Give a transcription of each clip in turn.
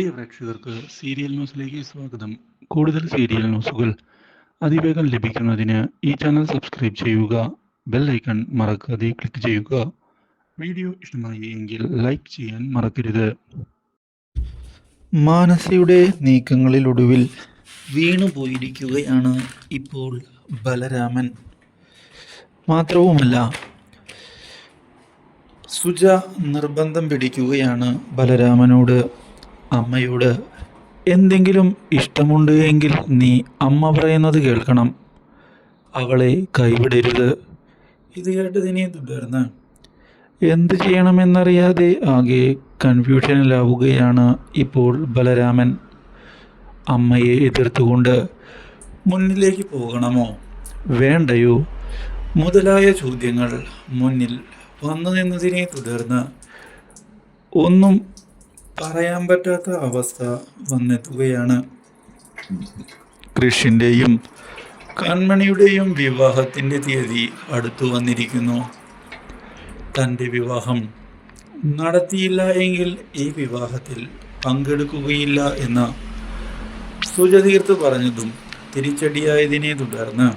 പ്രിയ പ്രേക്ഷകർക്ക് സീരിയൽ ന്യൂസിലേക്ക് സ്വാഗതം. കൂടുതൽ സീരിയൽ ന്യൂസുകൾ അതിവേഗം ലഭിക്കുന്നതിന് ഈ ചാനൽ സബ്സ്ക്രൈബ് ചെയ്യുക ബെൽ ഐക്കൺ മറക്കാതെ ക്ലിക്ക് ചെയ്യുക. വീഡിയോ ഇഷ്ടമായി എങ്കിൽ ലൈക്ക് ചെയ്യാൻ മറക്കരുത്. മാനസയുടെ നീക്കങ്ങളിലൊടുവിൽ വീണുപോയിരിക്കുകയാണ് ഇപ്പോൾ ബലരാമൻ. മാത്രവുമല്ല സുജ നിർബന്ധം പിടിക്കുകയാണ് ബലരാമനോട്. അമ്മയോട് എന്തെങ്കിലും ഇഷ്ടമുണ്ട് എങ്കിൽ നീ അമ്മ പറയുന്നത് കേൾക്കണം. അവളെ കൈവിടരുത്. ഇത് കേട്ടതിനെ തുടർന്ന് എന്ത് ചെയ്യണമെന്നറിയാതെ ആകെ കൺഫ്യൂഷനിലാവുകയാണ് ഇപ്പോൾ ബലരാമൻ. അമ്മയെ എതിർത്തുകൊണ്ട് മുന്നിലേക്ക് പോകണമോ? വേണ്ടയോ? മുതലായ ചോദ്യങ്ങൾ മുന്നിൽ വന്നു നിന്നതിനെ തുടർന്ന് ഒന്നും പറയാൻ പറ്റാത്ത അവസ്ഥ വന്നെത്തുകയാണ്. കൃഷിന്റെയും കൺമണിയുടെയും വിവാഹത്തിന്റെ തീയതി അടുത്തു വന്നിരിക്കുന്നു. തന്റെ വിവാഹം നടത്തിയില്ല എങ്കിൽ ഈ വിവാഹത്തിൽ പങ്കെടുക്കുകയില്ല എന്ന് സുജതീർത്ത് പറഞ്ഞതും തിരിച്ചടിയായതിനെ തുടർന്ന്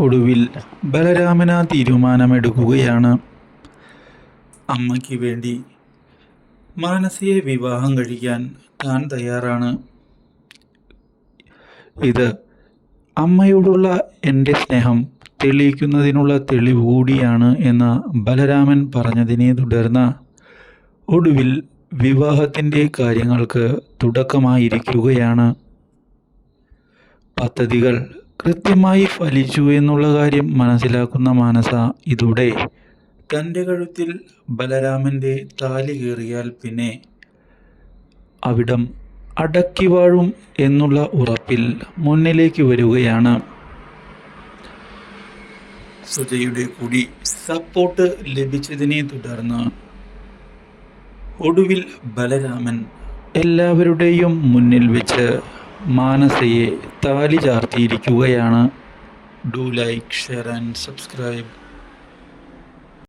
ഒടുവിൽ ബലരാമന തീരുമാനമെടുക്കുകയാണ്. അമ്മയ്ക്ക് വേണ്ടി മാനസിയെ വിവാഹം കഴിക്കാൻ താൻ തയ്യാറാണ്. ഇത് അമ്മയോടുള്ള എന്റെ സ്നേഹം തെളിയിക്കുന്നതിനുള്ള തെളിവ് കൂടിയാണ് എന്ന ബലരാമൻ പറഞ്ഞതിനെ തുടർന്ന് ഒടുവിൽ വിവാഹത്തിന്റെ കാര്യങ്ങൾക്ക് തുടക്കമായിരിക്കുകയാണ്. പദ്ധതികൾ കൃത്യമായി ഫലിച്ചു എന്നുള്ള കാര്യം മനസ്സിലാക്കുന്ന മാനസ ഇതോടെ തന്റെ കഴുത്തിൽ ബലരാമന്റെ താലി കയറിയാൽ പിന്നെ അവിടം അടക്കി വാഴും എന്നുള്ള ഉറപ്പിൽ മുന്നിലേക്ക് വരികയാണ്. സുജയുടെ കൂടി സപ്പോർട്ട് ലഭിച്ചതിനെ തുടർന്ന് ഒടുവിൽ ബലരാമൻ എല്ലാവരുടെയും മുന്നിൽ വെച്ച് മാനസയെ താലി ചാർത്തിയിരിക്കുകയാണ്. Do like share and subscribe